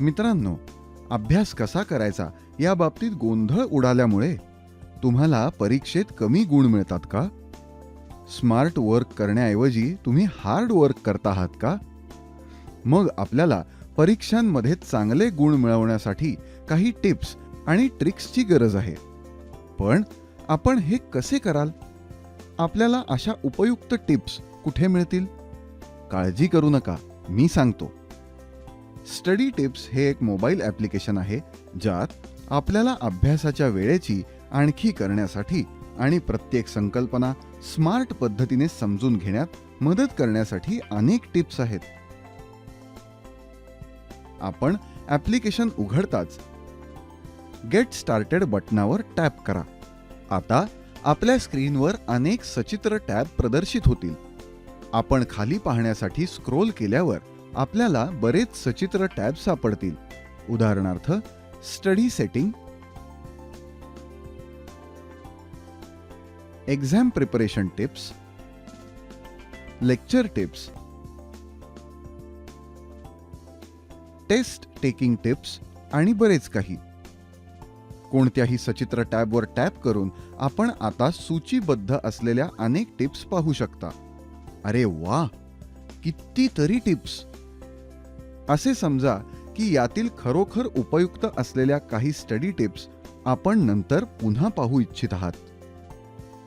मित्रांनो अभ्यास कसा करायचा या बाबतीत गोंधळ उडाल्यामुळे तुम्हाला परीक्षेत कमी गुण मिळतात का? स्मार्ट वर्क करण्याऐवजी तुम्ही हार्ड वर्क करता आहात का? मग आपल्याला परीक्षांमध्ये चांगले गुण मिळवण्यासाठी काही टिप्स आणि ट्रिक्सची गरज आहे. पण आपण हे कसे कराल? आपल्याला अशा उपयुक्त टिप्स कुठे मिळतील? काळजी करू नका मी सांगतो. स्टडी टिप्स हे एक मोबाईल ॲप्लिकेशन आहे ज्यात आपल्याला अभ्यासाच्या वेळेची आणखी करण्यासाठी आणि प्रत्येक संकल्पना स्मार्ट पद्धतीने समजून घेण्यात मदत करण्यासाठी अनेक टिप्स आहेत. आपण ॲप्लिकेशन उघडताच गेट स्टार्टेड बटनावर टॅप करा. आता आपल्या स्क्रीनवर अनेक सचित्र टॅब प्रदर्शित होतील. आपण खाली पाहण्यासाठी स्क्रोल केल्यावर आपल्याला बरेच सचित्र टॅब सापडतील. उदाहरणार्थ study setting exam preparation tips lecture tips test taking tips आणि बरेच काही. कोणत्याही सचित्र टॅबवर टॅप करून आपण आता सूचीबद्ध असलेल्या अनेक टिप्स पाहू शकता. अरे वा! कितीतरी टिप्स! असे समजा की यातील खरोखर उपयुक्त असलेल्या काही स्टडी टिप्स आपण नंतर पुन्हा पाहू इच्छित आहात.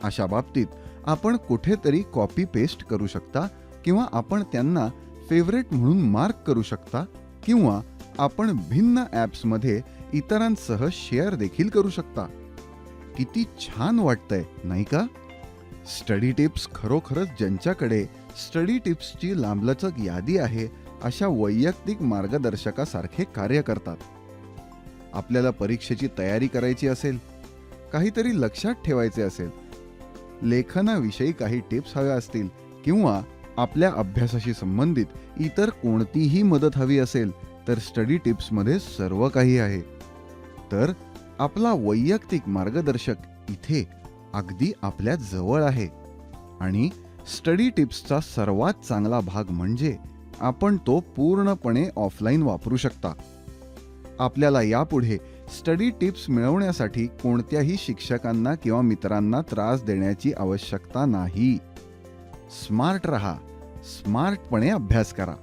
अशा बाबतीत आपण कुठेतरी कॉपी पेस्ट करू शकता किंवा आपण त्यांना फेवरेट म्हणून मार्क करू शकता किंवा आपण भिन्न ॲप्समध्ये इतरांसह शेअर देखील करू शकता. किती छान वाटतंय नाही का? स्टडी टिप्स खरोखरच ज्यांच्याकडे स्टडी टिप्सची लांबलचक यादी आहे अशा वैयक्तिक मार्गदर्शकासारखे कार्य करतात. आपल्याला परीक्षेची तयारी करायची असेल काहीतरी लक्षात ठेवायचे असेल लेखनाविषयी काही टिप्स हव्या असतील किंवा आपल्या अभ्यासाशी संबंधित इतर कोणतीही मदत हवी असेल तर स्टडी टिप्समध्ये सर्व काही आहे. तर आपला वैयक्तिक मार्गदर्शक इथे अगदी आपल्या जवळ आहे आणि स्टडी टिप्सचा सर्वात चांगला भाग म्हणजे आपण तो पूर्णपणे ऑफलाईन वापरू शकता. आपल्याला यापुढे स्टडी टिप्स मिळवण्यासाठी कोणत्याही शिक्षकांना किंवा मित्रांना त्रास देण्याची आवश्यकता नाही. स्मार्ट रहा. स्मार्टपणे अभ्यास करा.